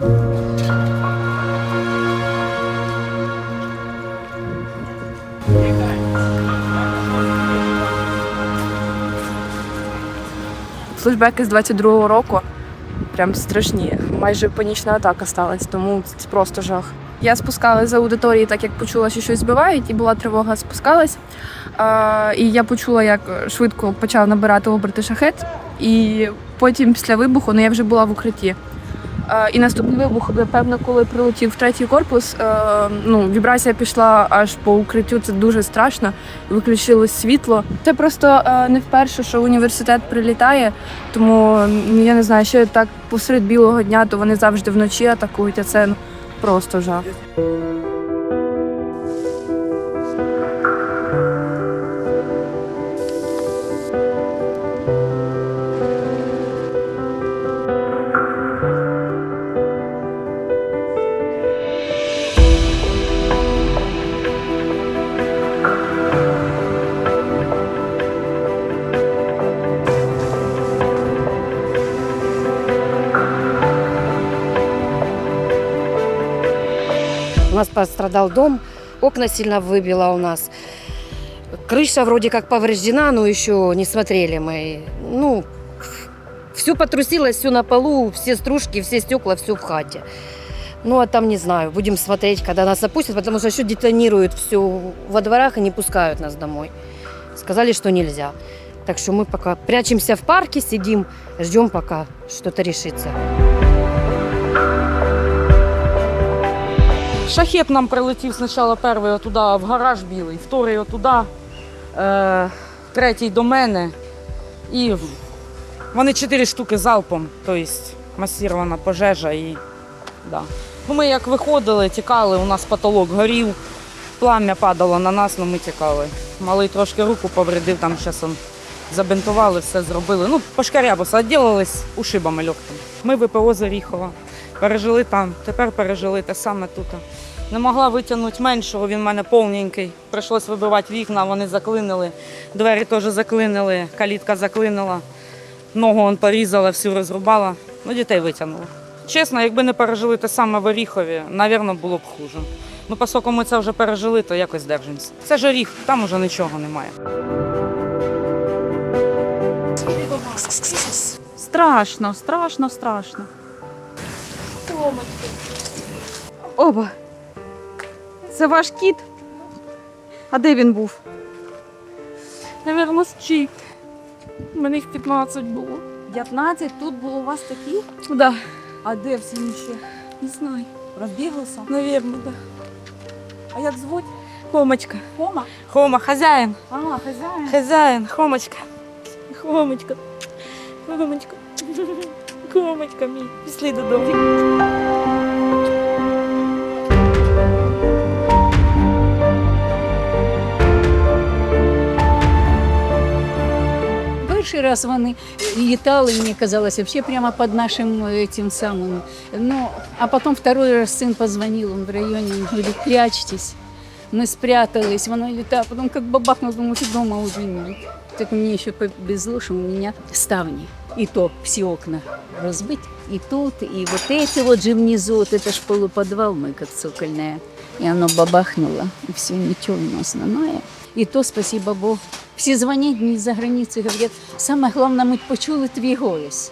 Службеки з 22-го року прям страшні. Майже панічна атака сталася, тому це просто жах. Я спускалася з аудиторії, так як почула, що щось збивають, і була тривога, спускалась. А, І я почула, як швидко почав набирати оберти шахет, і потім після вибуху ну я вже була в укритті. А, і наступний вибух, напевно, коли прилетів в третій корпус, е, ну, вібрація пішла аж по укриттю. Це дуже страшно. Виключилось світло. Це просто е, не вперше, що університет прилітає, тому я не знаю, що так посеред білого дня, то вони завжди вночі атакують, а це ну, просто жах. Нас пострадал дом, окна сильно выбило у нас. Крыша вроде как повреждена, но еще не смотрели мы. Ну, все потрусилось, все на полу, все стружки, все стекла, все в хате. Ну, а там не знаю, будем смотреть, когда нас опустят, потому что еще детонируют все во дворах и не пускают нас домой. Сказали, что нельзя. Так что мы пока прячемся в парке, сидим, ждем, пока что-то решится. Шахет нам прилетів спочатку перший туди в гараж білий, вторий отуда, е, третій до мене. І вони чотири штуки залпом, тобто масірована пожежа. І, да. ну, ми як виходили, тікали, у нас потолок горів, плам'я падало на нас, але ми тікали. Малий трошки руку повредив, там зараз забинтували, все зробили. Ну, пошкарябуса, відділились ушибами легкими. Ми ВПО з Оріхова. Пережили там, тепер пережили те саме тут. Не могла витягнути меншого, він в мене повненький. Прийшлось вибивати вікна, вони заклинили. Двері теж заклинили, калітка заклинила. Ногу он порізала, всю розрубала. Ну, дітей витягнула. Чесно, якби не пережили те саме в Оріхові, напевно, було б хуже. Ну, оскільки ми це вже пережили, то якось держимося. Це ж Оріх, там уже нічого немає. Страшно, страшно, страшно. Оба. Це ваш кіт? А де він був? Навірно. У мене їх 15 було. 15, тут було у вас такі? Да, А де всі ще? не знаю. Розбіглися? Навірно, да. А як звуть? Хомочка. Хома? Хома, хазяїн, А, хазяїн. хазяїн, хомочка. Хомочка. Хомочка. Хомочка мій. Пішли додому. Перший раз вони літали, мені казалось, вообще прямо під нашим этим самым. Ну, а потом второй раз сын позвонил, он в районе, он говорит, прячьтесь. Мы спрятались, воно летало, потом как бабахнуло, думаю, что дома уже нет. Так мне еще повезло, что у меня ставни. И то все окна разбить. И тут, и вот эти вот же внизу, вот это ж полуподвал мой, как цокольная. И оно бабахнуло, и все, ничего у нас основное. И то, спасибо Богу, всі дзвонять мені за границею, говорять, саме головне, ми почули твій голос.